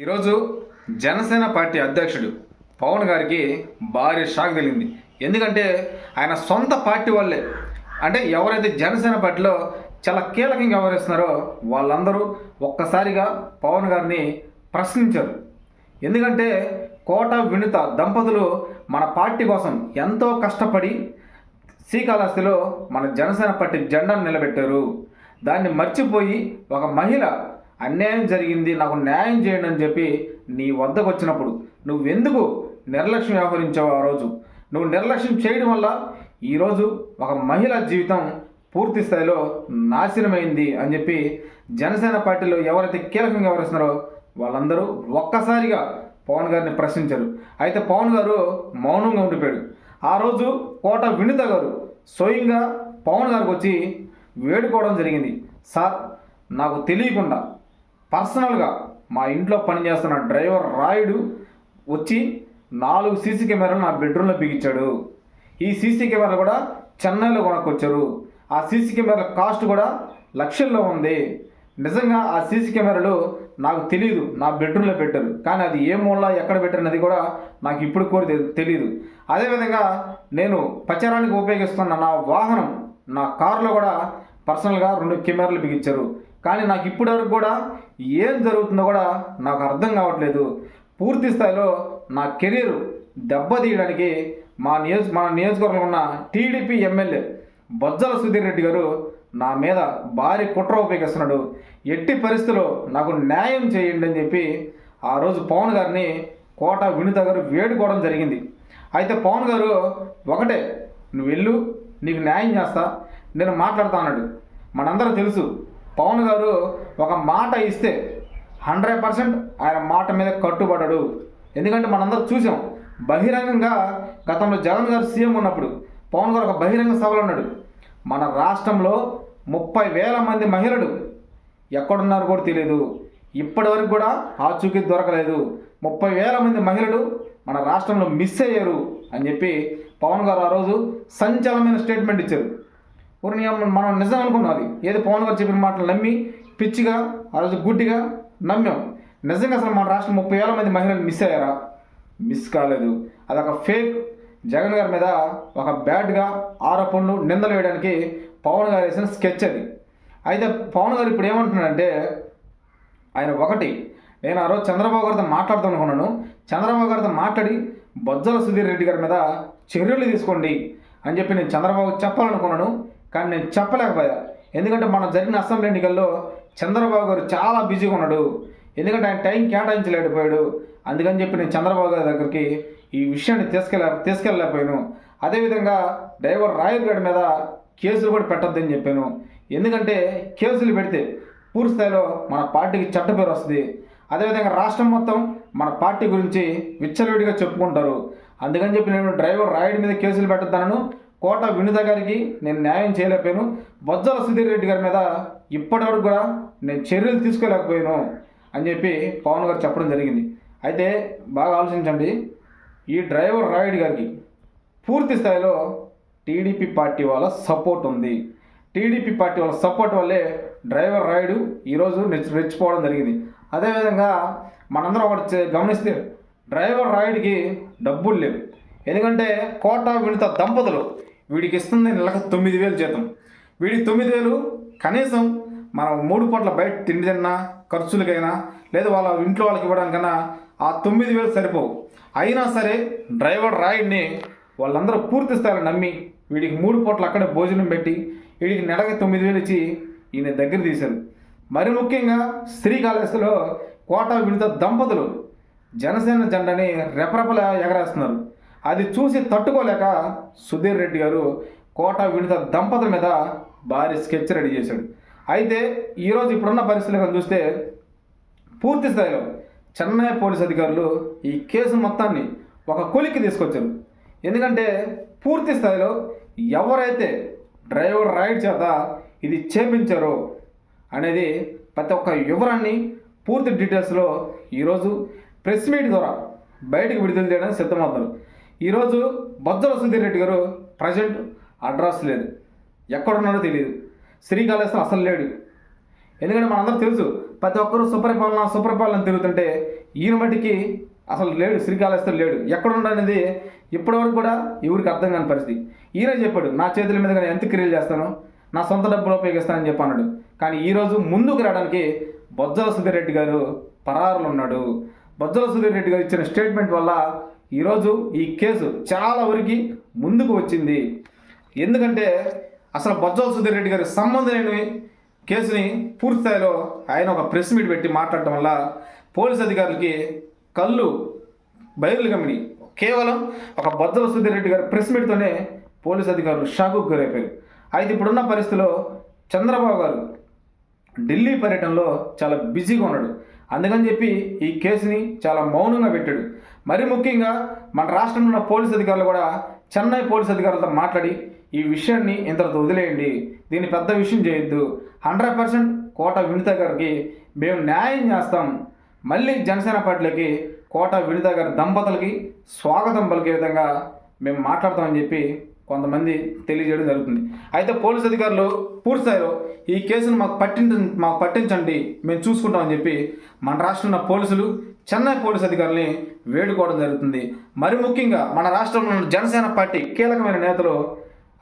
ఈరోజు జనసేన పార్టీ అధ్యక్షుడు పవన్ గారికి భారీ షాక్ తగిలింది. ఎందుకంటే ఆయన సొంత పార్టీ వాళ్ళే. అంటే ఎవరైతే జనసేన పార్టీలో చాలా కీలకంగా వ్యవహరిస్తున్నారో వాళ్ళందరూ ఒక్కసారిగా పవన్ గారిని ప్రశ్నించారు. ఎందుకంటే కోట వినుత దంపతులు మన పార్టీ కోసం ఎంతో కష్టపడి శ్రీకాళహస్తిలో మన జనసేన పార్టీ జెండాను నిలబెట్టారు. దాన్ని మర్చిపోయి ఒక మహిళ అన్యాయం జరిగింది నాకు న్యాయం చేయండి అని చెప్పి నీ వద్దకు వచ్చినప్పుడు నువ్వెందుకు నిర్లక్ష్యం వ్యవహరించావు ఆ రోజు? నువ్వు నిర్లక్ష్యం చేయడం వల్ల ఈరోజు ఒక మహిళ జీవితం పూర్తి స్థాయిలో నాశనమైంది అని చెప్పి జనసేన పార్టీలో ఎవరైతే కీలకంగా వ్యవహరిస్తున్నారో వాళ్ళందరూ ఒక్కసారిగా పవన్ గారిని ప్రశ్నించారు. అయితే పవన్ గారు మౌనంగా ఉండిపోయాడు. ఆ రోజు కోట వినిత గారు స్వయంగా పవన్ గారికి వచ్చి వేడుకోవడం జరిగింది. సార్ నాకు తెలియకుండా పర్సనల్గా మా ఇంట్లో పనిచేస్తున్న డ్రైవర్ రాయుడు వచ్చి నాలుగు సీసీ కెమెరాలు నా బెడ్రూమ్లో బిగించాడు. ఈ సీసీ కెమెరాలు కూడా చెన్నైలో కొనుక్కొచ్చారు. ఆ సీసీ కెమెరాల కాస్ట్ కూడా లక్షల్లో ఉంది. నిజంగా ఆ సీసీ కెమెరాలు నాకు తెలియదు నా బెడ్రూమ్లో పెట్టారు. కానీ అది ఏ మూల ఎక్కడ పెట్టారన్నది కూడా నాకు ఇప్పుడు కూడా తెలియదు అదేవిధంగా నేను ప్రచారానికి ఉపయోగిస్తున్న నా వాహనం నా కారులో కూడా పర్సనల్గా రెండు కెమెరాలు బిగించారు. కానీ నాకు ఇప్పటివరకు కూడా ఏం జరుగుతుందో కూడా నాకు అర్థం కావట్లేదు. పూర్తి స్థాయిలో నా కెరీర్ దెబ్బతీయడానికి మా నియోజ మా నియోజకవర్గంలో ఉన్న టీడీపీ ఎమ్మెల్యే బొజ్జల సుధీర్ రెడ్డి గారు నా మీద భారీ కుట్ర ఉపయోగిస్తున్నాడు. ఎట్టి పరిస్థితుల్లో నాకు న్యాయం చేయండి అని చెప్పి ఆ రోజు పవన్ గారిని కోట వినిత గారు వేడుకోవడం జరిగింది. అయితే పవన్ గారు ఒకటే నువ్వు వెళ్ళు నీకు న్యాయం చేస్తా నేను మాట్లాడుతా అన్నాడు. మనందరం తెలుసు పవన్ గారు ఒక మాట ఇస్తే హండ్రెడ్ పర్సెంట్ ఆయన మాట మీద కట్టుబడడు. ఎందుకంటే మనందరూ చూసాం బహిరంగంగా గతంలో జగన్ గారు సీఎం ఉన్నప్పుడు పవన్ గారు ఒక బహిరంగ సభలో ఉన్నాడు. మన రాష్ట్రంలో ముప్పై వేల మంది మహిళలు ఎక్కడున్నారో కూడా తెలియదు ఇప్పటి వరకు కూడా ఆచూకీ దొరకలేదు. ముప్పై వేల మంది మహిళలు మన రాష్ట్రంలో మిస్ అయ్యారు అని చెప్పి పవన్ గారు ఆ రోజు సంచలనమైన స్టేట్మెంట్ ఇచ్చారు. ఊరిని మనం నిజం అనుకున్నాం అది. ఏదో పవన్ గారు చెప్పిన మాటలు నమ్మి పిచ్చిగా ఆ రోజు గుడ్డిగా నమ్మాం. నిజంగా అసలు మన రాష్ట్రం ముప్పై వేల మంది మహిళలు మిస్ అయ్యారా? మిస్ కాలేదు. అదొక ఫేక్ జగన్ గారి మీద ఒక బ్యాడ్గా ఆరోపణలు నిందలు వేయడానికి పవన్ గారు వేసిన స్కెచ్ అది. అయితే పవన్ గారు ఇప్పుడు ఏమంటున్నాడంటే ఆయన ఒకటి నేను ఆ రోజు చంద్రబాబు గారితో మాట్లాడుతాం అనుకున్నాను. చంద్రబాబు గారితో మాట్లాడి బొజ్జల సుధీర్ రెడ్డి గారి మీద చర్యలు తీసుకోండి అని చెప్పి నేను చంద్రబాబు చెప్పాలనుకున్నాను. కానీ నేను చెప్పలేకపోయా. ఎందుకంటే మనం జరిగిన అసెంబ్లీ ఎన్నికల్లో చంద్రబాబు గారు చాలా బిజీగా ఉన్నాడు. ఎందుకంటే ఆయన టైం కేటాయించలేకపోయాడు. అందుకని చెప్పి నేను చంద్రబాబు గారి దగ్గరికి ఈ విషయాన్ని తీసుకెళ్ళ తీసుకెళ్ళలేకపోయాను. అదేవిధంగా డ్రైవర్ రాయల్ గారి మీద కేసులు కూడా పెట్టొద్దని చెప్పాను. ఎందుకంటే కేసులు పెడితే పూర్తి స్థాయిలో మన పార్టీకి చెడ్డ పేరు వస్తుంది. అదేవిధంగా రాష్ట్రం మొత్తం మన పార్టీ గురించి విచ్చలవిడిగా చెప్పుకుంటారు. అందుకని చెప్పి నేను డ్రైవర్ రాయుడి మీద కేసులు పెట్టద్దనను. కోట వినుత గారికి నేను న్యాయం చేయలేకపోయాను. బొజ్జల సుధీర్ రెడ్డి గారి మీద ఇప్పటివరకు కూడా నేను చర్యలు తీసుకోలేకపోయాను అని చెప్పి పవన్ గారు చెప్పడం జరిగింది. అయితే బాగా ఆలోచించండి. ఈ డ్రైవర్ రాయుడు గారికి పూర్తి స్థాయిలో టీడీపీ పార్టీ వాళ్ళ సపోర్ట్ ఉంది. టీడీపీ పార్టీ వాళ్ళ సపోర్ట్ వల్లే డ్రైవర్ రాయుడు ఈరోజు రెచ్చి రెచ్చిపోవడం జరిగింది. అదేవిధంగా మనందరం ఒకటి గమనిస్తే డ్రైవర్ రాయుడికి డబ్బులు లేవు. ఎందుకంటే కోట వినిత దంపతులు వీడికి ఇస్తుంది నెలకు తొమ్మిది వేలు జీతం. వీడికి తొమ్మిది వేలు కనీసం మనం మూడు పూట్ల బయట తిండి తిన్నా ఖర్చులకైనా లేదా వాళ్ళ ఇంట్లో వాళ్ళకి ఇవ్వడానికైనా ఆ తొమ్మిది వేలు సరిపోవు. అయినా సరే డ్రైవర్ రాయుడిని వాళ్ళందరూ పూర్తి స్థాయిలో నమ్మి వీడికి మూడు పూట్ల అక్కడే భోజనం పెట్టి వీడికి నెలకి తొమ్మిది వేలు ఇచ్చి ఈయన దగ్గర తీశారు. మరి ముఖ్యంగా శ్రీకాళహస్తిలో కోట విడత దంపతులు జనసేన జెండాని రెపరెపల ఎగరేస్తున్నారు. అది చూసి తట్టుకోలేక సుధీర్ రెడ్డి గారు కోట విడత దంపతుల మీద భారీ స్కెచ్ రెడీ చేశాడు. అయితే ఈరోజు ఇప్పుడున్న పరిస్థితులు కనుక చూస్తే పూర్తి స్థాయిలో చెన్నై పోలీస్ అధికారులు ఈ కేసు మొత్తాన్ని ఒక కొలిక్కి తీసుకొచ్చారు. ఎందుకంటే పూర్తి స్థాయిలో ఎవరైతే డ్రైవర్ రైడ్ చేత ఇది చేపించారో అనేది ప్రతి ఒక్క వివరాన్ని పూర్తి డీటెయిల్స్లో ఈరోజు ప్రెస్ మీట్ ద్వారా బయటకు విడుదల చేయడానికి సిద్ధమవుతారు ఈరోజు బొజ్జల సుధీర్ రెడ్డి గారు ప్రజెంట్ అడ్రస్ లేదు. ఎక్కడున్నాడో తెలియదు శ్రీకాళేశ్వరం అసలు లేడు. ఎందుకంటే మనందరూ తెలుసు ప్రతి ఒక్కరూ సుపరిపాలన సుపరిపాలన తిరుగుతుంటే ఈయన మట్టికి అసలు లేడు శ్రీకాళేశ్వరం లేడు. ఎక్కడున్నాడు అనేది ఇప్పటివరకు కూడా ఎవరికి అర్థం కాని పరిస్థితి. ఈయన చెప్పాడు నా చేతుల మీద నేను ఎంత క్రియలు చేస్తాను నా సొంత డబ్బులు ఉపయోగిస్తానని చెప్పన్నాడు కానీ ఈరోజు ముందుకు రావడానికి బొజ్జల సుధీర్ రెడ్డి గారు పరారులు ఉన్నాడు బొజ్జల సుధీర్ రెడ్డి గారు ఇచ్చిన స్టేట్మెంట్ వల్ల ఈరోజు ఈ కేసు చాలా వరకు ముందుకు వచ్చింది. ఎందుకంటే అసలు బొజ్జల సుధీర్ రెడ్డి గారి సంబంధం లేని కేసుని పూర్తిస్థాయిలో ఆయన ఒక ప్రెస్ మీట్ పెట్టి మాట్లాడటం వల్ల పోలీస్ అధికారులకి కళ్ళు బయలు గమిని కేవలం ఒక బొజ్జల సుధీర్ రెడ్డి గారి ప్రెస్ మీట్తోనే పోలీస్ అధికారులు షాకు గురైపోయారు. అయితే ఇప్పుడున్న పరిస్థితిలో చంద్రబాబు గారు ఢిల్లీ పర్యటనలో చాలా బిజీగా ఉన్నాడు. అందుకని చెప్పి ఈ కేసుని చాలా మౌనంగా పెట్టాడు. మరి ముఖ్యంగా మన రాష్ట్రంలో ఉన్న పోలీస్ అధికారులు కూడా చెన్నై పోలీస్ అధికారులతో మాట్లాడి ఈ విషయాన్ని ఇంతటితో వదిలేయండి. దీన్ని పెద్ద విషయం చేయొద్దు. హండ్రెడ్ పర్సెంట్ కోట వినిత గారికి మేము న్యాయం చేస్తాం. మళ్ళీ జనసేన పార్టీలకి కోట వినిత గారి దంపతులకి స్వాగతం పలికే విధంగా మేము మాట్లాడతామని చెప్పి కొంతమంది తెలియజేయడం జరుగుతుంది. అయితే పోలీస్ అధికారులు పూర్తిస్థాయిలో ఈ కేసును మాకు పట్టించ మాకు పట్టించండి. మేము చూసుకుంటామని చెప్పి మన రాష్ట్రంలో ఉన్న పోలీసులు చెన్నై పోలీస్ అధికారుల్ని వేడుకోవడం జరుగుతుంది. మరి ముఖ్యంగా మన రాష్ట్రంలో ఉన్న జనసేన పార్టీ కీలకమైన నేతలు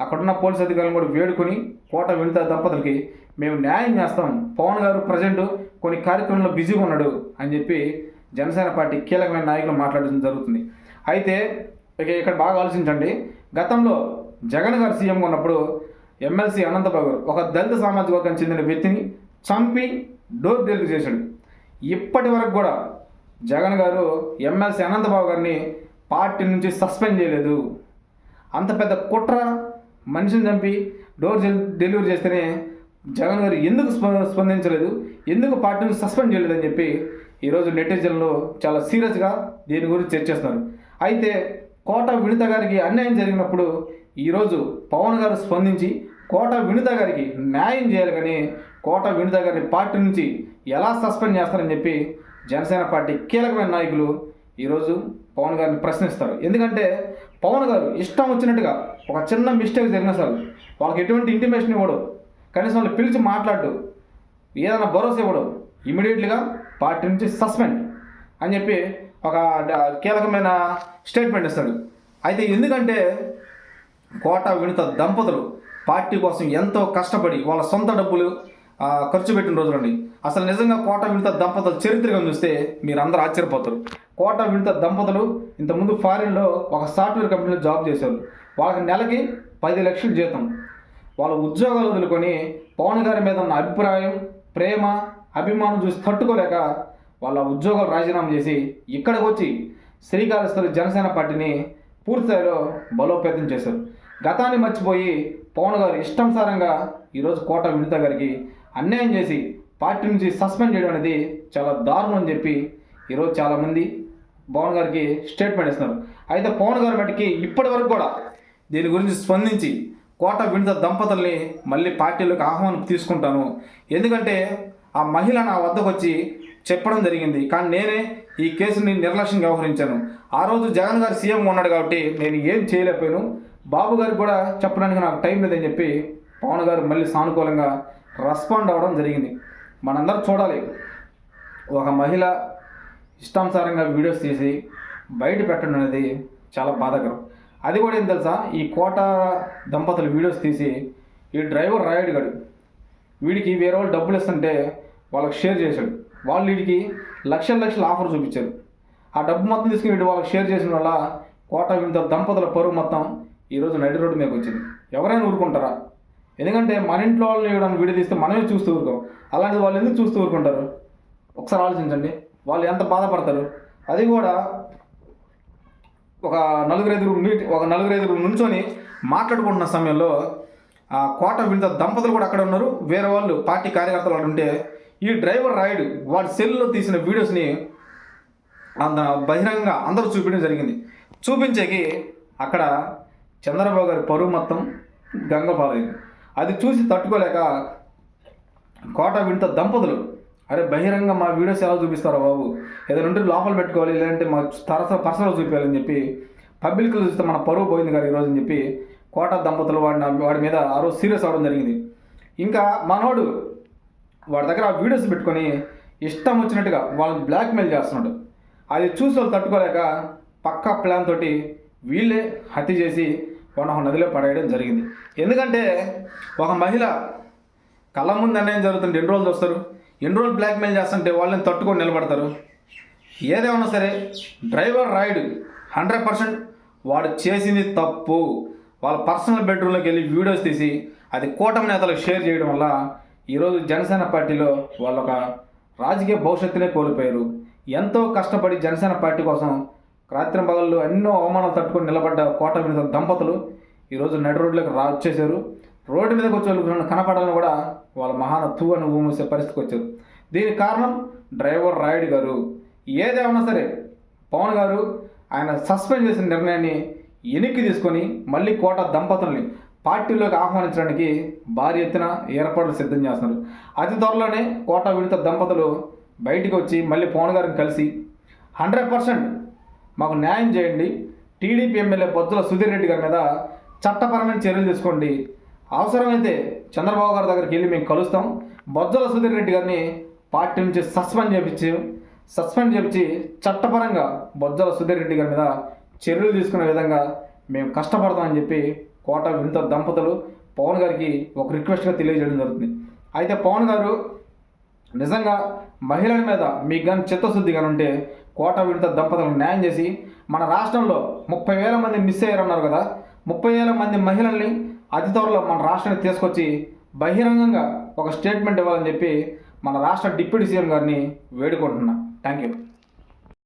అక్కడున్న పోలీస్ అధికారులను కూడా వేడుకొని కోట వినిత దంపతులకి మేము న్యాయం చేస్తాం. పవన్ గారు ప్రజెంట్ కొన్ని కార్యక్రమంలో బిజీగా ఉన్నాడు అని చెప్పి జనసేన పార్టీ కీలకమైన నాయకులు మాట్లాడడం జరుగుతుంది. అయితే ఇక ఇక్కడ బాగా ఆలోచించండి. గతంలో జగన్ గారు సీఎంగా ఉన్నప్పుడు ఎమ్మెల్సీ అనంతబాబు గారు ఒక దళిత సామాజిక వర్గానికి చెందిన వ్యక్తిని చంపి డోర్ డెలివరీ చేశాడు. ఇప్పటి వరకు కూడా జగన్ గారు ఎమ్మెల్సీ అనంతబాబు గారిని పార్టీ నుంచి సస్పెండ్ చేయలేదు. అంత పెద్ద కుట్ర మనిషిని చంపి డోర్ డెలివరీ చేస్తేనే జగన్ గారు ఎందుకు స్ప- స్పందించలేదు? ఎందుకు పార్టీని సస్పెండ్ చేయలేదని చెప్పి ఈరోజు నెటిజన్లు చాలా సీరియస్గా దీని గురించి చర్చిస్తున్నారు. అయితే కోట వినిత గారికి అన్యాయం జరిగినప్పుడు ఈరోజు పవన్ గారు స్పందించి కోట వినిత గారికి న్యాయం చేయాలి కానీ కోట వినిత గారిని పార్టీ నుంచి ఎలా సస్పెండ్ చేస్తారని చెప్పి జనసేన పార్టీ కీలకమైన నాయకులు ఈరోజు పవన్ గారిని ప్రశ్నిస్తారు. ఎందుకంటే పవన్ గారు ఇష్టం వచ్చినట్టుగా ఒక చిన్న మిస్టేక్ జరిగిన సార్ వాళ్ళకి ఎటువంటి ఇంటిమేషన్ ఇవ్వడు. కనీసం వాళ్ళు పిలిచి మాట్లాడు. ఏదైనా భరోసా ఇవ్వడు. ఇమీడియట్లీగా పార్టీ నుంచి సస్పెండ్ అని చెప్పి ఒక కీలకమైన స్టేట్మెంట్ ఇస్తాడు. అయితే ఎందుకంటే కోట వినుత దంపతులు పార్టీ కోసం ఎంతో కష్టపడి వాళ్ళ సొంత డబ్బులు ఖర్చు పెట్టిన రోజులండి. అసలు నిజంగా కోట విడత దంపతుల చరిత్రగా చూస్తే మీరు అందరూ ఆశ్చర్యపోతారు. కోట విడత దంపతులు ఇంతకుముందు ఫారిన్లో ఒక సాఫ్ట్వేర్ కంపెనీలో జాబ్ చేశారు వాళ్ళకి నెలకి పది లక్షల జీతం. వాళ్ళ ఉద్యోగాలు వదులుకొని పవన్ గారి మీద ఉన్న అభిప్రాయం ప్రేమ అభిమానం చూసి తట్టుకోలేక వాళ్ళ ఉద్యోగాలు రాజీనామా చేసి ఇక్కడికి వచ్చి శ్రీకాళహస్తి జనసేన పార్టీని పూర్తిస్థాయిలో బలోపేతం చేశారు. గతాన్ని మర్చిపోయి పవన్ గారు ఇష్టానుసారంగా ఈరోజు కోట వినిత గారికి అన్యాయం చేసి పార్టీ నుంచి సస్పెండ్ చేయడం అనేది చాలా దారుణం అని చెప్పి ఈరోజు చాలామంది పవన్ గారికి స్టేట్మెంట్ ఇస్తున్నారు. అయితే పవన్ గారి మటుకి ఇప్పటి వరకు కూడా దీని గురించి స్పందించి కోట విడత దంపతుల్ని మళ్ళీ పార్టీలోకి ఆహ్వానం తీసుకుంటాను. ఎందుకంటే ఆ మహిళ నా వద్దకు వచ్చి చెప్పడం జరిగింది. కానీ నేనే ఈ కేసుని నిర్లక్ష్యంగా వ్యవహరించాను. ఆ రోజు జగన్ గారు సీఎం ఉన్నాడు కాబట్టి నేను ఏం చేయలేకపోయాను. బాబు గారికి కూడా చెప్పడానికి నాకు టైం లేదని చెప్పి పవన్ గారు మళ్ళీ సానుకూలంగా రెస్పాండ్ అవ్వడం జరిగింది. మనందరం చూడాలి. ఒక మహిళ ఇష్టానుసారంగా వీడియోస్ తీసి బయట పెట్టడం అనేది చాలా బాధాకరం. అది కూడా ఏం తెలుసా? ఈ కోట దంపతులు వీడియోస్ తీసి ఈ డ్రైవర్ రాయుడు గడు. వీడికి వేరే వాళ్ళు డబ్బులు ఇస్తుంటే వాళ్ళకి షేర్ చేశాడు. వాళ్ళు వీడికి లక్షల లక్షల ఆఫర్ చూపించారు. ఆ డబ్బు మొత్తం తీసుకుని వీడు వాళ్ళకి షేర్ చేసిన వల్ల కోట వింత దంపతుల పరువు మొత్తం ఈరోజు నడి రోడ్డు మీదకి వచ్చింది. ఎవరైనా ఊరుకుంటారా? ఎందుకంటే మన ఇంట్లో వాళ్ళని ఇవ్వడానికి వీడియో తీస్తే మనమే చూస్తూ ఊరుకోం. అలాంటిది వాళ్ళు ఎందుకు చూస్తూ ఊరుకుంటారు? ఒకసారి ఆలోచించండి. వాళ్ళు ఎంత బాధపడతారు? అది కూడా ఒక నలుగురు ఐదుగురు మీట్ ఒక నలుగురు ఐదుగురు నుంచొని మాట్లాడుకుంటున్న సమయంలో ఆ కోట వింత దంపతులు కూడా అక్కడ ఉన్నారు. వేరే వాళ్ళు పార్టీ కార్యకర్తలు అక్కడ ఉంటే ఈ డ్రైవర్ రాయుడు వాడి సెల్లో తీసిన వీడియోస్ని అంత బహిరంగంగా అందరూ చూపించడం జరిగింది. చూపించేకి అక్కడ చంద్రబాబు గారి పరువు మొత్తం గంగ పాలైంది అది చూసి తట్టుకోలేక కోట వింత దంపతులు అరే బహిరంగ మా వీడియోస్ ఎలా చూపిస్తారో బాబు? ఏదైనా ఉంటే లోపల పెట్టుకోవాలి లేదంటే మా తరస పర్సనల్ చూపించాలని చెప్పి పబ్లిక్లో చూస్తే మన పరువు పోయింది కదా ఈరోజు అని చెప్పి కోట దంపతులు వాడిని వాడి మీద ఆ రోజు సీరియస్ అవ్వడం జరిగింది. ఇంకా మనోడు వాడి దగ్గర ఆ వీడియోస్ పెట్టుకొని ఇష్టం వచ్చినట్టుగా వాళ్ళని బ్లాక్మెయిల్ చేస్తున్నాడు. అది చూసి వాళ్ళు తట్టుకోలేక పక్కా ప్లాన్ తోటి వీళ్ళే హత్య చేసి ఒక నదిలో పడేయడం జరిగింది. ఎందుకంటే ఒక మహిళ కళ్ళ ముందు అన్యాయం జరుగుతుంది ఎన్ని రోజులు వస్తారు ఎన్ని రోజులు బ్లాక్మెయిల్ చేస్తుంటే వాళ్ళని తట్టుకొని నిలబడతారు? ఏదేమన్నా సరే డ్రైవర్ రైడ్ హండ్రెడ్ పర్సెంట్ వాడు చేసింది తప్పు. వాళ్ళ పర్సనల్ బెడ్రూమ్లోకి వెళ్ళి వీడియోస్ తీసి అది కూటమి నేతలకు షేర్ చేయడం వల్ల ఈరోజు జనసేన పార్టీలో వాళ్ళ ఒక రాజకీయ భవిష్యత్తునే కోల్పోయారు. ఎంతో కష్టపడి జనసేన పార్టీ కోసం రాత్రి పగళ్ళు ఎన్నో అవమానాలు తట్టుకొని నిలబడ్డ కోట మీద దంపతులు ఈరోజు నడి రోడ్లోకి రా వచ్చేసారు రోడ్డు మీదకి వచ్చే వాళ్ళు కనపడాలని కూడా వాళ్ళ మహాన తూ అని ఊమూసే పరిస్థితికి వచ్చారు. దీనికి కారణం డ్రైవర్ రాయుడు గారు. ఏదేమన్నా సరే పవన్ గారు ఆయన సస్పెండ్ చేసిన నిర్ణయాన్ని వెనక్కి తీసుకొని మళ్ళీ కోట దంపతుల్ని పార్టీలోకి ఆహ్వానించడానికి భారీ ఎత్తున ఏర్పాట్లు సిద్ధం చేస్తున్నారు. అతి త్వరలోనే కోట విడత దంపతులు బయటికి వచ్చి మళ్ళీ పవన్ గారిని కలిసి హండ్రెడ్ పర్సెంట్ మాకు న్యాయం చేయండి. టీడీపీ ఎమ్మెల్యే బొజ్జల సుధీర్ రెడ్డి గారి మీద చట్టపరమైన చర్యలు తీసుకోండి. అవసరమైతే చంద్రబాబు గారి దగ్గరికి వెళ్ళి మేము కలుస్తాం. బొజ్జల సుధీర్ రెడ్డి గారిని పార్టీ నుంచి సస్పెండ్ చేపించి సస్పెండ్ చేపించి చట్టపరంగా బొజ్జల సుధీర్ రెడ్డి గారి మీద చర్యలు తీసుకునే విధంగా మేము కష్టపడతామని చెప్పి కోట వింత దంపతులు పవన్ గారికి ఒక రిక్వెస్ట్గా తెలియజేయడం జరుగుతుంది. అయితే పవన్ గారు నిజంగా మహిళల మీద మీకు కానీ చిత్తశుద్ధి కానీ ఉంటే కోట విడత దంపతులకు న్యాయం చేసి మన రాష్ట్రంలో ముప్పై వేల మంది మిస్ అయ్యారన్నారు కదా. ముప్పై వేల మంది మహిళల్ని అతి త్వరలో మన రాష్ట్రానికి తీసుకొచ్చి బహిరంగంగా ఒక స్టేట్మెంట్ ఇవ్వాలని చెప్పి మన రాష్ట్ర డిప్యూటీ సీఎం గారిని వేడుకుంటున్నా. Thank you